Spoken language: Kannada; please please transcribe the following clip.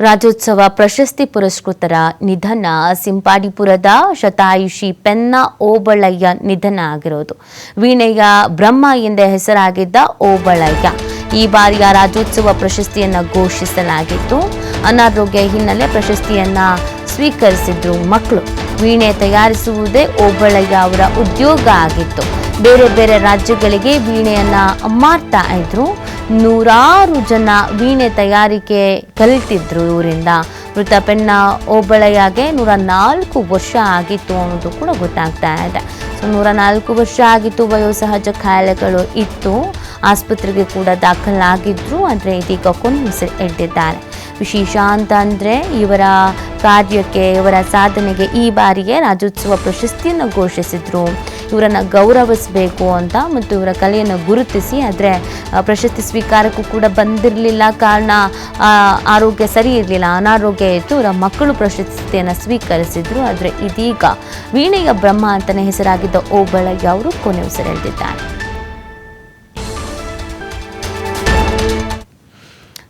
ರಾಜ್ಯೋತ್ಸವ ಪ್ರಶಸ್ತಿ ಪುರಸ್ಕೃತರ ನಿಧನ ಸಿಂಪಾಡಿಪುರದ ಶತಾಯುಷಿ ಪೆನ್ನ ಓಬಳಯ್ಯ ನಿಧನ ಆಗಿರೋದು. ವೀಣೆಯ ಬ್ರಹ್ಮ ಎಂದೇ ಹೆಸರಾಗಿದ್ದ ಓಬಳಯ್ಯ. ಈ ಬಾರಿಯ ರಾಜ್ಯೋತ್ಸವ ಪ್ರಶಸ್ತಿಯನ್ನು ಘೋಷಿಸಲಾಗಿತ್ತು. ಅನಾರೋಗ್ಯ ಹಿನ್ನೆಲೆ ಪ್ರಶಸ್ತಿಯನ್ನು ಸ್ವೀಕರಿಸಿದ್ರು ಮಕ್ಕಳು. ವೀಣೆ ತಯಾರಿಸುವುದೇ ಓಬಳಯ್ಯ ಅವರ ಉದ್ಯೋಗ ಆಗಿತ್ತು. ಬೇರೆ ಬೇರೆ ರಾಜ್ಯಗಳಿಗೆ ವೀಣೆಯನ್ನು ಮಾಡ್ತಾ ಇದ್ರು. ನೂರಾರು ಜನ ವೀಣೆ ತಯಾರಿಕೆ ಕಲಿತಿದ್ರು ಇವರಿಂದ. ಮೃತ ಪೆನ್ನ ಒಬ್ಬಳೆಯಾಗೆ ನೂರ ನಾಲ್ಕು ವರ್ಷ ಆಗಿತ್ತು ಅನ್ನೋದು ಕೂಡ ಗೊತ್ತಾಗ್ತಾ ಇದೆ. ಸೊ, ನೂರ ನಾಲ್ಕು ವರ್ಷ ಆಗಿತ್ತು, ವಯೋಸಹಜ ಖಾಯಿಲೆಗಳು ಇತ್ತು. ಆಸ್ಪತ್ರೆಗೆ ಕೂಡ ದಾಖಲಾಗಿದ್ರು, ಆದರೆ ಇದೀಗ ಕೊನೆಯುಸಿರು ಎಡ್ಡಿದ್ದಾರೆ ವಿಶೇಷ ಅಂತ ಅಂದರೆ ಇವರ ಕಾರ್ಯಕ್ಕೆ, ಇವರ ಸಾಧನೆಗೆ ಈ ಬಾರಿಗೆ ರಾಜ್ಯೋತ್ಸವ ಪ್ರಶಸ್ತಿಯನ್ನು ಘೋಷಿಸಿದ್ರು. ಇವರನ್ನು ಗೌರವಿಸಬೇಕು ಅಂತ ಮತ್ತು ಇವರ ಕಲೆಯನ್ನು ಗುರುತಿಸಿ, ಆದರೆ ಪ್ರಶಸ್ತಿ ಸ್ವೀಕಾರಕ್ಕೂ ಕೂಡ ಬಂದಿರಲಿಲ್ಲ. ಕಾರಣ ಆರೋಗ್ಯ ಸರಿ ಇರಲಿಲ್ಲ. ಅನಾರೋಗ್ಯ ಇತ್ತು. ಇವರ ಮಕ್ಕಳು ಪ್ರಶಸ್ತಿಯನ್ನು ಸ್ವೀಕರಿಸಿದ್ರು. ಆದರೆ ಇದೀಗ ವೀಣೆಯ ಬ್ರಹ್ಮ ಅಂತಲೇ ಹೆಸರಾಗಿದ್ದ ಓಬಳಯ್ಯ ಅವರು ಕೊನೆ ಉಸಿರೆಳೆದಿದ್ದಾರೆ